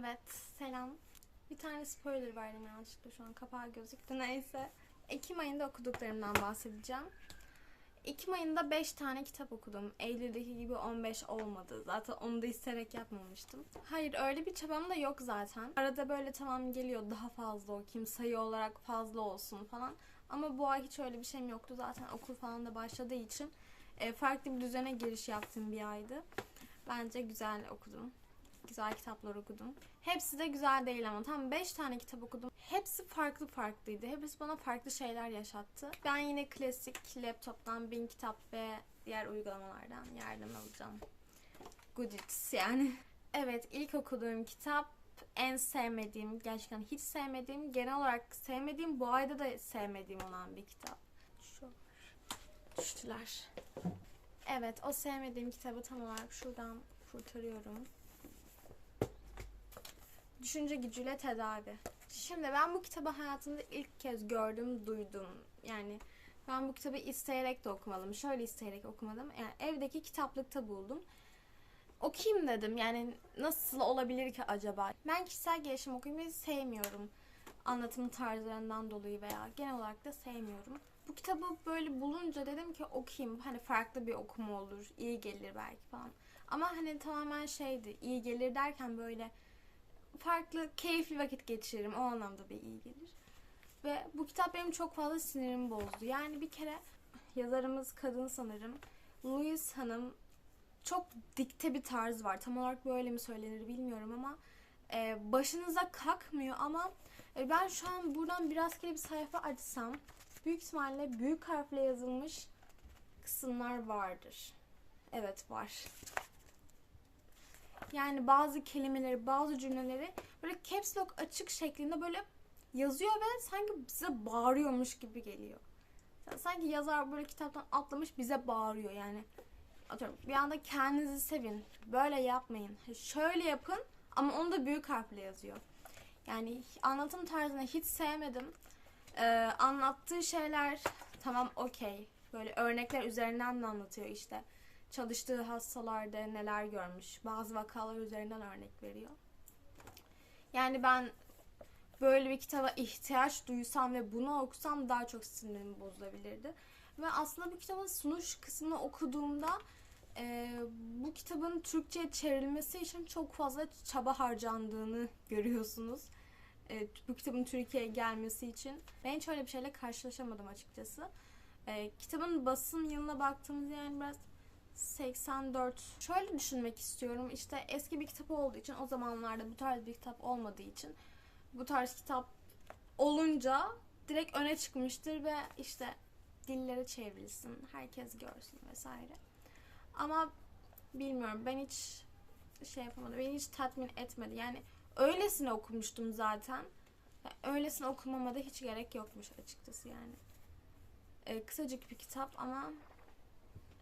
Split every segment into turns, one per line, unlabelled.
Evet, selam. Bir tane spoiler verdim yanlışlıkla şu an kapağı gözüktü neyse. Ekim ayında okuduklarımdan bahsedeceğim. Ekim ayında 5 tane kitap okudum. Eylül'deki gibi 15 olmadı. Zaten onu da isteyerek yapmamıştım. Hayır öyle bir çabam da yok zaten. Arada böyle tamam geliyor daha fazla okuyayım, sayı olarak fazla olsun falan. Ama bu ay hiç öyle bir şeyim yoktu. Zaten okul falan da başladığı için e, farklı bir düzene giriş yaptığım bir aydı. Bence güzel okudum. Güzel kitaplar okudum. Hepsi de güzel değil ama tam 5 tane kitap okudum. Hepsi farklı farklıydı. Hepsi bana farklı şeyler yaşattı. Ben yine klasik laptoptan bin kitap ve diğer uygulamalardan yardım alacağım. Goodreads yani. Evet ilk okuduğum kitap en sevmediğim, gerçekten hiç sevmediğim, genel olarak sevmediğim, bu ayda da sevmediğim olan bir kitap. Şu düştüler. Evet o sevmediğim kitabı tam olarak şuradan kurtarıyorum. Düşünce gücüyle tedavi. Şimdi ben bu kitabı hayatımda ilk kez gördüm, duydum. Yani ben bu kitabı isteyerek de okumadım. Şöyle isteyerek okumadım. Yani evdeki kitaplıkta buldum. Okuyayım dedim. Yani nasıl olabilir ki acaba? Ben kişisel gelişim okumayı sevmiyorum. Anlatım tarzlarından dolayı veya genel olarak da sevmiyorum. Bu kitabı böyle bulunca dedim ki okuyayım. Hani farklı bir okuma olur. iyi gelir belki falan. Ama hani tamamen şeydi. iyi gelir derken böyle farklı, keyifli vakit geçiririm. O anlamda bir iyi gelir. Ve bu kitap benim çok fazla sinirimi bozdu. Yani bir kere yazarımız kadın sanırım. Louise Hanım çok dikte bir tarz var. Tam olarak böyle mi söylenir bilmiyorum ama e, başınıza kalkmıyor ama e, ben şu an buradan bir rastgele bir sayfa açsam büyük ihtimalle büyük harfle yazılmış kısımlar vardır. Evet var. Yani bazı kelimeleri, bazı cümleleri böyle caps lock açık şeklinde böyle yazıyor ve sanki bize bağırıyormuş gibi geliyor. Sanki yazar böyle kitaptan atlamış bize bağırıyor yani. Atıyorum bir anda kendinizi sevin. Böyle yapmayın. Şöyle yapın ama onu da büyük harfle yazıyor. Yani anlatım tarzını hiç sevmedim. Ee, anlattığı şeyler tamam okey. Böyle örnekler üzerinden de anlatıyor işte çalıştığı hastalarda neler görmüş. Bazı vakalar üzerinden örnek veriyor. Yani ben böyle bir kitaba ihtiyaç duysam ve bunu okusam daha çok sinirim bozulabilirdi. Ve aslında bu kitabın sunuş kısmını okuduğumda e, bu kitabın Türkçe'ye çevrilmesi için çok fazla çaba harcandığını görüyorsunuz. E, bu kitabın Türkiye'ye gelmesi için. Ben hiç öyle bir şeyle karşılaşamadım açıkçası. E, kitabın basım yılına baktığımız yani biraz 84. Şöyle düşünmek istiyorum. İşte eski bir kitap olduğu için o zamanlarda bu tarz bir kitap olmadığı için bu tarz kitap olunca direkt öne çıkmıştır ve işte dillere çevrilsin, herkes görsün vesaire. Ama bilmiyorum ben hiç şey yapamadım. Beni hiç tatmin etmedi. Yani öylesine okumuştum zaten. Öylesine okumama da hiç gerek yokmuş açıkçası yani. Ee, kısacık bir kitap ama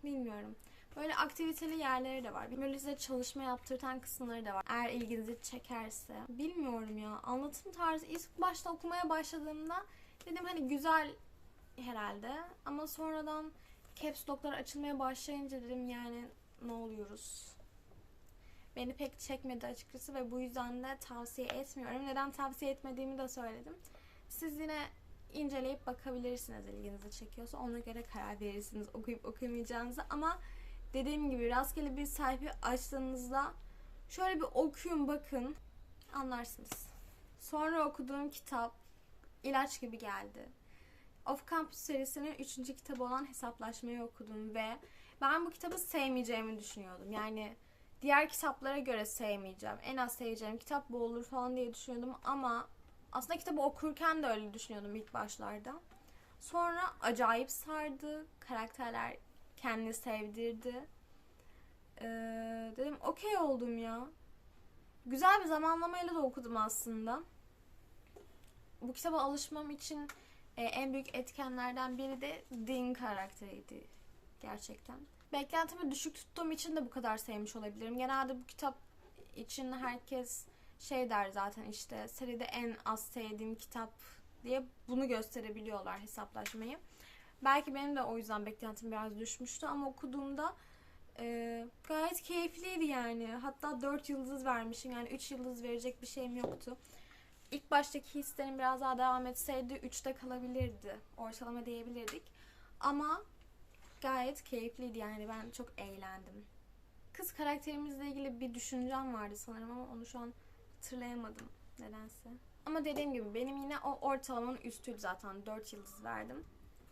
bilmiyorum. Böyle aktiviteli yerleri de var. Böyle size çalışma yaptırtan kısımları da var. Eğer ilginizi çekerse. Bilmiyorum ya. Anlatım tarzı ilk başta okumaya başladığımda dedim hani güzel herhalde. Ama sonradan caps lock'lar açılmaya başlayınca dedim yani ne oluyoruz? Beni pek çekmedi açıkçası ve bu yüzden de tavsiye etmiyorum. Neden tavsiye etmediğimi de söyledim. Siz yine inceleyip bakabilirsiniz ilginizi çekiyorsa. Ona göre karar verirsiniz okuyup okuyamayacağınızı. Ama dediğim gibi rastgele bir sayfa açtığınızda şöyle bir okuyun bakın anlarsınız. Sonra okuduğum kitap ilaç gibi geldi. Off Campus serisinin 3. kitabı olan Hesaplaşmayı okudum ve ben bu kitabı sevmeyeceğimi düşünüyordum. Yani diğer kitaplara göre sevmeyeceğim. En az seveceğim kitap bu olur falan diye düşünüyordum ama aslında kitabı okurken de öyle düşünüyordum ilk başlarda. Sonra acayip sardı. Karakterler kendini sevdirdi. Ee, dedim okey oldum ya. Güzel bir zamanlamayla da okudum aslında. Bu kitaba alışmam için e, en büyük etkenlerden biri de Dean karakteriydi gerçekten. Beklentimi düşük tuttuğum için de bu kadar sevmiş olabilirim. Genelde bu kitap için herkes şey der zaten işte seride en az sevdiğim kitap diye bunu gösterebiliyorlar hesaplaşmayı. Belki benim de o yüzden beklentim biraz düşmüştü ama okuduğumda Ee, gayet keyifliydi yani. Hatta 4 yıldız vermişim. Yani 3 yıldız verecek bir şeyim yoktu. İlk baştaki hislerim biraz daha devam etseydi 3'te kalabilirdi. Ortalama diyebilirdik. Ama gayet keyifliydi yani. Ben çok eğlendim. Kız karakterimizle ilgili bir düşüncem vardı sanırım ama onu şu an hatırlayamadım nedense. Ama dediğim gibi benim yine o ortalamanın üstüydü zaten. 4 yıldız verdim.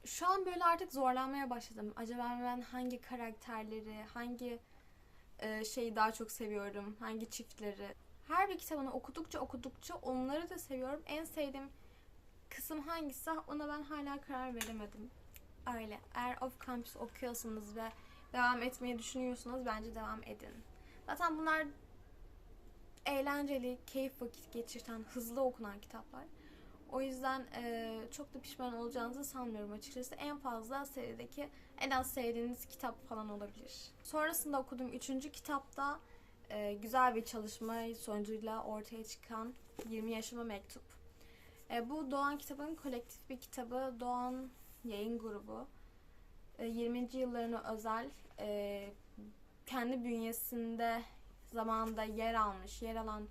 Şu an böyle artık zorlanmaya başladım. Acaba ben hangi karakterleri, hangi e, şeyi daha çok seviyorum, hangi çiftleri. Her bir kitabını okudukça okudukça onları da seviyorum. En sevdiğim kısım hangisi ona ben hala karar veremedim. Öyle. Eğer Off Campus okuyorsanız ve devam etmeyi düşünüyorsanız bence devam edin. Zaten bunlar eğlenceli, keyif vakit geçirten, hızlı okunan kitaplar. O yüzden e, çok da pişman olacağınızı sanmıyorum açıkçası. En fazla serideki en az sevdiğiniz kitap falan olabilir. Sonrasında okuduğum üçüncü kitapta e, güzel bir çalışma sonucuyla ortaya çıkan 20 Yaşıma Mektup. E, bu Doğan kitabının kolektif bir kitabı. Doğan yayın grubu. E, 20. yıllarına özel e, kendi bünyesinde zamanında yer almış, yer alan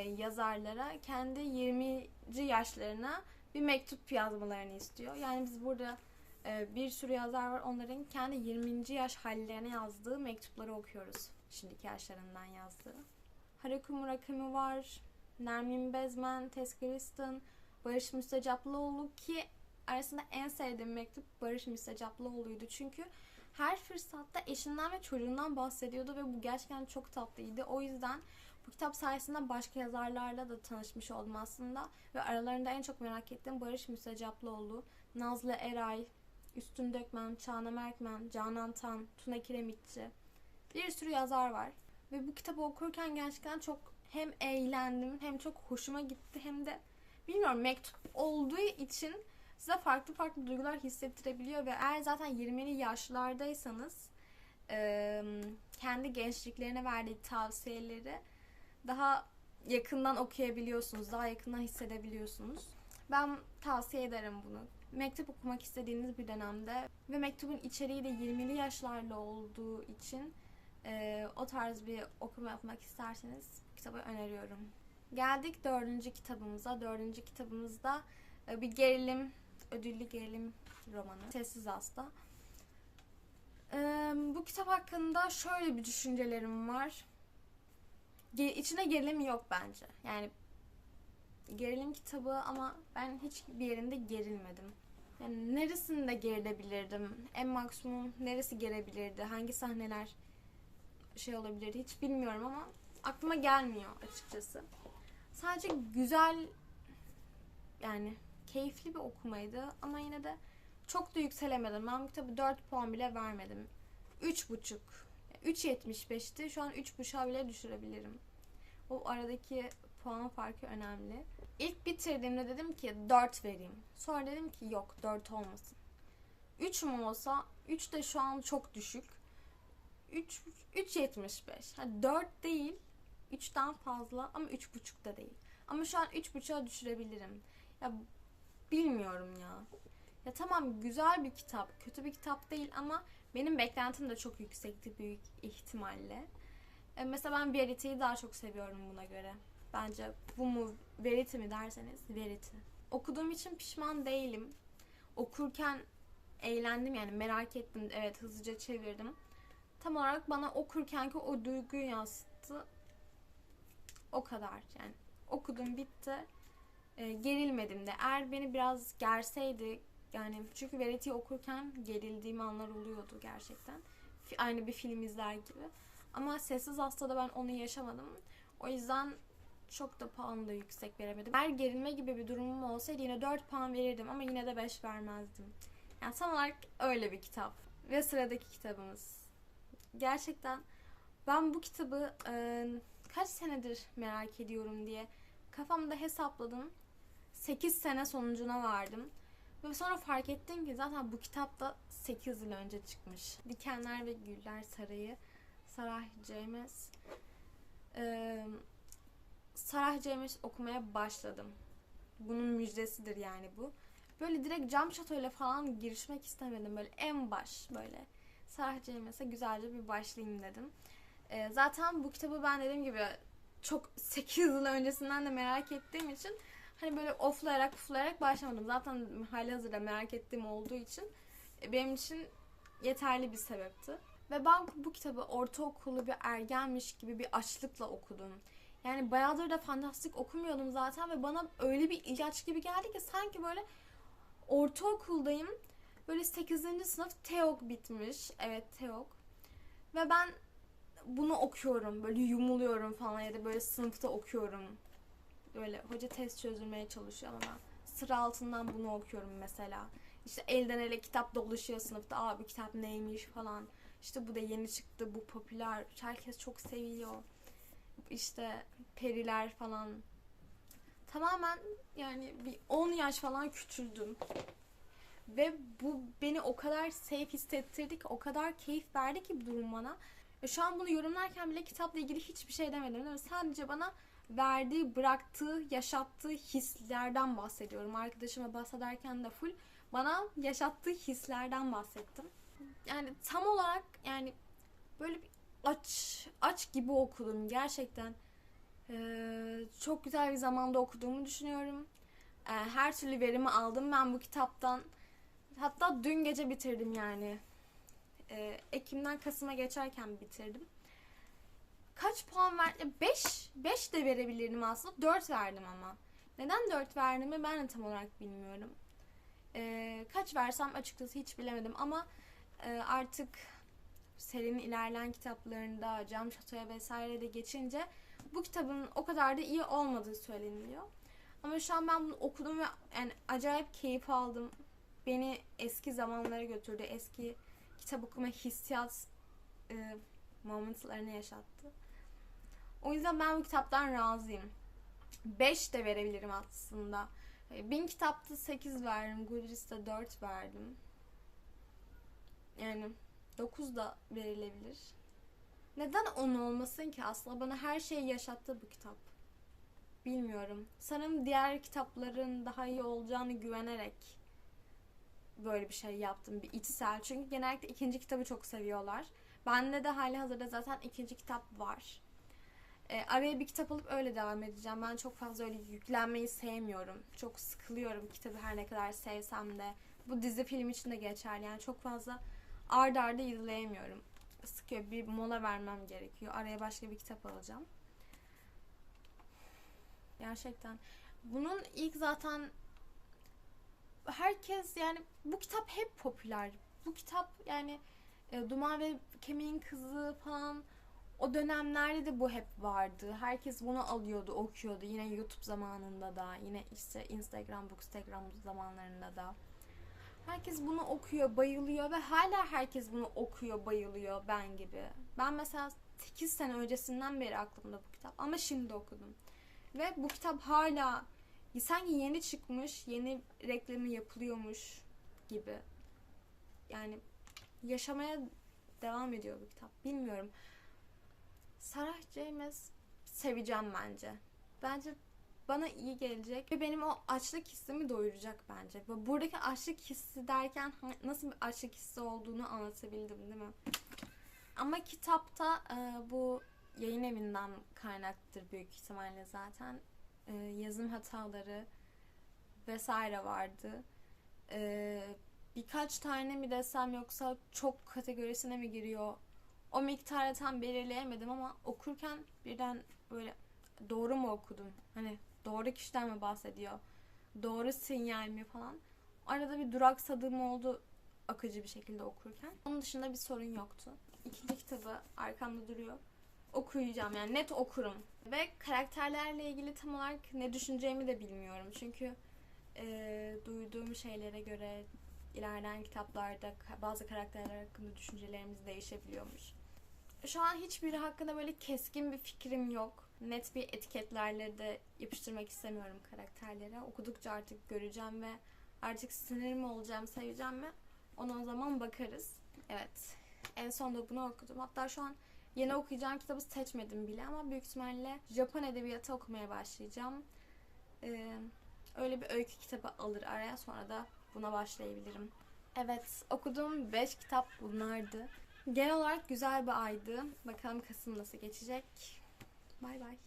yazarlara kendi 20. yaşlarına bir mektup yazmalarını istiyor. Yani biz burada e, bir sürü yazar var. Onların kendi 20. yaş hallerine yazdığı mektupları okuyoruz. Şimdiki yaşlarından yazdığı. Haruki Murakami var. Nermin Bezmen, Tess Kristen, Barış Müstecaplıoğlu ki arasında en sevdiğim mektup Barış Müstecaplıoğlu'ydu. Çünkü her fırsatta eşinden ve çocuğundan bahsediyordu ve bu gerçekten çok tatlıydı. O yüzden bu kitap sayesinde başka yazarlarla da tanışmış oldum aslında. Ve aralarında en çok merak ettiğim Barış Müstecaplıoğlu, Nazlı Eray, Üstün Dökmen, Çağla Merkmen, Canan Tan, Tuna Kiremitçi. Bir sürü yazar var. Ve bu kitabı okurken gerçekten çok hem eğlendim hem çok hoşuma gitti hem de bilmiyorum mektup olduğu için size farklı farklı duygular hissettirebiliyor ve eğer zaten 20'li yaşlardaysanız kendi gençliklerine verdiği tavsiyeleri daha yakından okuyabiliyorsunuz, daha yakından hissedebiliyorsunuz. Ben tavsiye ederim bunu. Mektup okumak istediğiniz bir dönemde ve mektubun içeriği de 20'li yaşlarla olduğu için e, o tarz bir okuma yapmak isterseniz kitabı öneriyorum. Geldik dördüncü kitabımıza. Dördüncü kitabımızda e, bir gerilim, ödüllü gerilim romanı. Sessiz Hasta. E, bu kitap hakkında şöyle bir düşüncelerim var. İçine gerilim yok bence. Yani gerilim kitabı ama ben hiçbir yerinde gerilmedim. Yani neresinde gerilebilirdim? En maksimum neresi gerebilirdi? Hangi sahneler şey olabilirdi? Hiç bilmiyorum ama aklıma gelmiyor açıkçası. Sadece güzel yani keyifli bir okumaydı ama yine de çok da yükselemedim. Ben bu kitabı 4 puan bile vermedim. 3,5. 3.75'ti. Şu an 3.5'a bile düşürebilirim. O aradaki puan farkı önemli. İlk bitirdiğimde dedim ki 4 vereyim. Sonra dedim ki yok 4 olmasın. 3 mü olsa 3 de şu an çok düşük. 3 3.75. Ha 4 değil. 3'ten fazla ama 3.5 da değil. Ama şu an 3.5'a düşürebilirim. Ya bilmiyorum ya. Ya tamam güzel bir kitap, kötü bir kitap değil ama benim beklentim de çok yüksekti büyük ihtimalle. E, mesela ben Verity'yi daha çok seviyorum buna göre. Bence bu mu Verity mi derseniz Verity. Okuduğum için pişman değilim. Okurken eğlendim yani merak ettim. Evet hızlıca çevirdim. Tam olarak bana okurkenki o duyguyu yansıttı. O kadar yani. Okudum bitti. E, gerilmedim de. Eğer beni biraz gerseydi yani çünkü Verity'yi okurken gerildiğim anlar oluyordu gerçekten. Aynı bir film izler gibi. Ama Sessiz Hasta'da ben onu yaşamadım. O yüzden çok da puanı da yüksek veremedim. Eğer gerilme gibi bir durumum olsaydı yine 4 puan verirdim ama yine de 5 vermezdim. Yani tam olarak öyle bir kitap. Ve sıradaki kitabımız. Gerçekten ben bu kitabı e, kaç senedir merak ediyorum diye kafamda hesapladım. 8 sene sonucuna vardım. Ve sonra fark ettim ki zaten bu kitap da 8 yıl önce çıkmış. Dikenler ve Güller Sarayı. Sarah James. Ee, Sarah James okumaya başladım. Bunun müjdesidir yani bu. Böyle direkt cam şatoyla falan girişmek istemedim. Böyle en baş böyle Sarah James'e güzelce bir başlayayım dedim. Ee, zaten bu kitabı ben dediğim gibi çok 8 yıl öncesinden de merak ettiğim için hani böyle oflayarak puflayarak başlamadım. Zaten hali hazırda merak ettiğim olduğu için e, benim için yeterli bir sebepti. Ve ben bu kitabı ortaokulu bir ergenmiş gibi bir açlıkla okudum. Yani bayağıdır da fantastik okumuyordum zaten ve bana öyle bir ilaç gibi geldi ki sanki böyle ortaokuldayım. Böyle 8. sınıf TEOK bitmiş. Evet TEOK. Ve ben bunu okuyorum. Böyle yumuluyorum falan ya da böyle sınıfta okuyorum. Böyle hoca test çözülmeye çalışıyor ama ben sıra altından bunu okuyorum mesela. İşte elden ele kitap dolaşıyor sınıfta. Aa bu kitap neymiş falan. İşte bu da yeni çıktı, bu popüler. Herkes çok seviyor. İşte periler falan. Tamamen yani bir 10 yaş falan küçüldüm. Ve bu beni o kadar safe hissettirdi ki, o kadar keyif verdi ki bu durum bana. Şu an bunu yorumlarken bile kitapla ilgili hiçbir şey demedim? Sadece bana verdiği, bıraktığı, yaşattığı hislerden bahsediyorum. Arkadaşıma bahsederken de full bana yaşattığı hislerden bahsettim. Yani tam olarak yani böyle bir aç aç gibi okudum gerçekten. Ee, çok güzel bir zamanda okuduğumu düşünüyorum. Ee, her türlü verimi aldım ben bu kitaptan. Hatta dün gece bitirdim yani. Ee, Ekim'den Kasım'a geçerken bitirdim. Kaç puan verdim? 5 5 de verebilirdim aslında. 4 verdim ama. Neden 4 verdiğimi ben de tam olarak bilmiyorum. Ee, kaç versem açıkçası hiç bilemedim ama artık serinin ilerleyen kitaplarında Cam Şato'ya vesaire de geçince bu kitabın o kadar da iyi olmadığı söyleniliyor. Ama şu an ben bunu okudum ve yani acayip keyif aldım. Beni eski zamanlara götürdü. Eski kitap okuma hissiyat e, momentlarını yaşattı. O yüzden ben bu kitaptan razıyım. 5 de verebilirim aslında. E, bin kitapta 8 verdim. Goodreads'te 4 verdim. Yani 9 da verilebilir. Neden 10 olmasın ki aslında bana her şeyi yaşattı bu kitap. Bilmiyorum. Sanırım diğer kitapların daha iyi olacağını güvenerek böyle bir şey yaptım. Bir içsel. Çünkü genellikle ikinci kitabı çok seviyorlar. Bende de hali hazırda zaten ikinci kitap var. E, araya bir kitap alıp öyle devam edeceğim. Ben çok fazla öyle yüklenmeyi sevmiyorum. Çok sıkılıyorum kitabı her ne kadar sevsem de. Bu dizi film için de geçerli. Yani çok fazla ard arda izleyemiyorum. Sıkıyor. Bir mola vermem gerekiyor. Araya başka bir kitap alacağım. Gerçekten. Bunun ilk zaten herkes yani bu kitap hep popüler. Bu kitap yani e, Duman ve Kemiğin Kızı falan o dönemlerde de bu hep vardı. Herkes bunu alıyordu, okuyordu. Yine YouTube zamanında da, yine işte Instagram, Bookstagram zamanlarında da. Herkes bunu okuyor, bayılıyor ve hala herkes bunu okuyor, bayılıyor ben gibi. Ben mesela 8 sene öncesinden beri aklımda bu kitap ama şimdi okudum. Ve bu kitap hala sanki yeni çıkmış, yeni reklamı yapılıyormuş gibi. Yani yaşamaya devam ediyor bu kitap. Bilmiyorum. Sarah James seveceğim bence. Bence bana iyi gelecek ve benim o açlık hissimi doyuracak bence. Buradaki açlık hissi derken nasıl bir açlık hissi olduğunu anlatabildim değil mi? Ama kitapta e, bu yayın evinden kaynaktır büyük ihtimalle zaten. E, yazım hataları vesaire vardı. E, birkaç tane mi desem yoksa çok kategorisine mi giriyor? O miktarı tam belirleyemedim ama okurken birden böyle doğru mu okudum? Hani doğru kişiden mi bahsediyor? Doğru sinyal mi falan? Arada bir duraksadığım oldu akıcı bir şekilde okurken. Onun dışında bir sorun yoktu. İkinci kitabı arkamda duruyor. Okuyacağım yani net okurum. Ve karakterlerle ilgili tam olarak ne düşüneceğimi de bilmiyorum. Çünkü e, duyduğum şeylere göre ilerleyen kitaplarda bazı karakterler hakkında düşüncelerimiz değişebiliyormuş. Şu an hiçbiri hakkında böyle keskin bir fikrim yok. Net bir etiketlerle de yapıştırmak istemiyorum karakterlere. Okudukça artık göreceğim ve artık sinir mi olacağım, seveceğim mi? Ona o zaman bakarız. Evet. En son da bunu okudum. Hatta şu an yeni okuyacağım kitabı seçmedim bile ama büyük ihtimalle Japon edebiyatı okumaya başlayacağım. Ee, öyle bir öykü kitabı alır araya sonra da buna başlayabilirim. Evet, okuduğum 5 kitap bunlardı. Genel olarak güzel bir aydı. Bakalım Kasım nasıl geçecek. Bay bay.